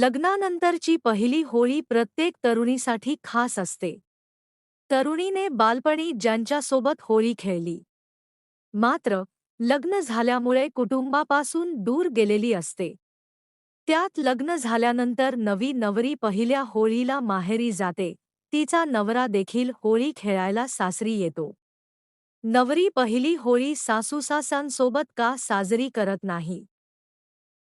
लग्नानंतरची पहिली होळी प्रत्येक तरुणीसाठी खास असते. तरुणीने बालपणी ज्यांच्यासोबत होळी खेळली. मात्र लग्न झाल्यामुळे कुटुंबापासून दूर गेलेली असते. त्यात लग्न झाल्यानंतर नवी नवरी पहिल्या होळीला माहेरी जाते. तिचा नवरा देखील होळी खेळायला सासरी येतो. नवरी पहिली होळी सासूसासांसोबत का साजरी करत नाही?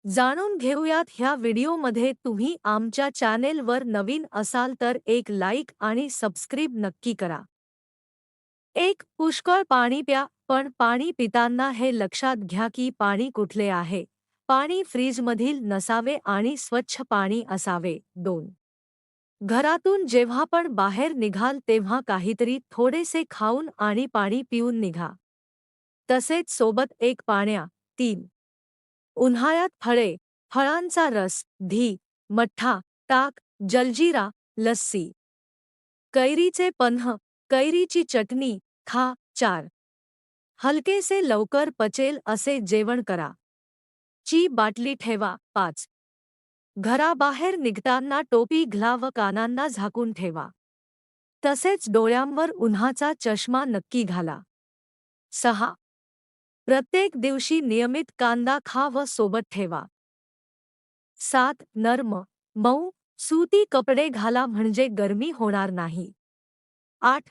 जाणून घेऊयात ह्या व्हिडिओमध्ये तुम्ही आमच्या चॅनेलवर नवीन असाल तर एक लाईक आणि सबस्क्रिब नक्की करा. एक पुष्कळ पाणी प्या पण पाणी पिताना हे लक्षात घ्या की पाणी कुठले आहे. पाणी फ्रीजमधील नसावे आणि स्वच्छ पाणी असावे. दोन. घरातून जेव्हा पण बाहेर निघाल तेव्हा काहीतरी थोडेसे खाऊन आणि पाणी पिऊन निघा. तसेच सोबत एक पाण्या. तीन. उन्हाळ्यात फळे फळांचा रस धी मठ्ठा ताक जलजीरा लस्सी. कैरीचे पन्ह कैरीची चटणी खा चार. हलकेसे लवकर पचेल असे जेवण करा. ची बाटली ठेवा पाच. घराबाहेर निघताना टोपी घ्ला व कानांना झाकून ठेवा. तसेच डोळ्यांवर उन्हाचा चष्मा नक्की घाला. सहा. प्रत्येक दिवशी नियमित कांदा खा व सोबत ठेवा. सात नर्म मऊ सूती कपडे घाला म्हणजे गरमी होणार नाही. आठ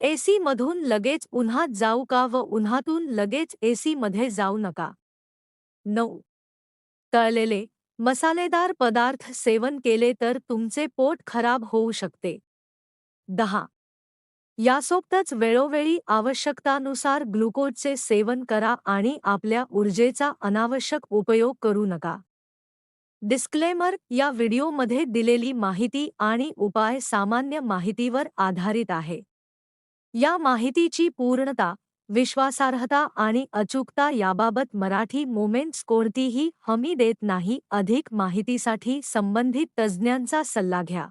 एसी मधून लगेच उन्हात जाऊ का व उन्हातून लगेच एसी मध्ये जाऊ नका. नऊ तळलेले मसालेदार पदार्थ सेवन केले तर तुमचे पोट खराब होऊ शकते. दहा यासोबतच वेळोवेळी आवश्यकतानुसार ग्लुकोजचे सेवन करा आणि आपल्या ऊर्जेचा अनावश्यक उपयोग करू नका. डिस्क्लेमर या व्हिडिओमध्ये दिलेली माहिती आणि उपाय सामान्य माहितीवर आधारित आहे. या माहितीची पूर्णता विश्वासार्हता आणि अचूकता याबाबत मराठी मोमेंट्स कोणतीही हमी देत नाही अधिक माहितीसाठी संबंधित तज्ज्ञांचा सल्ला घ्या.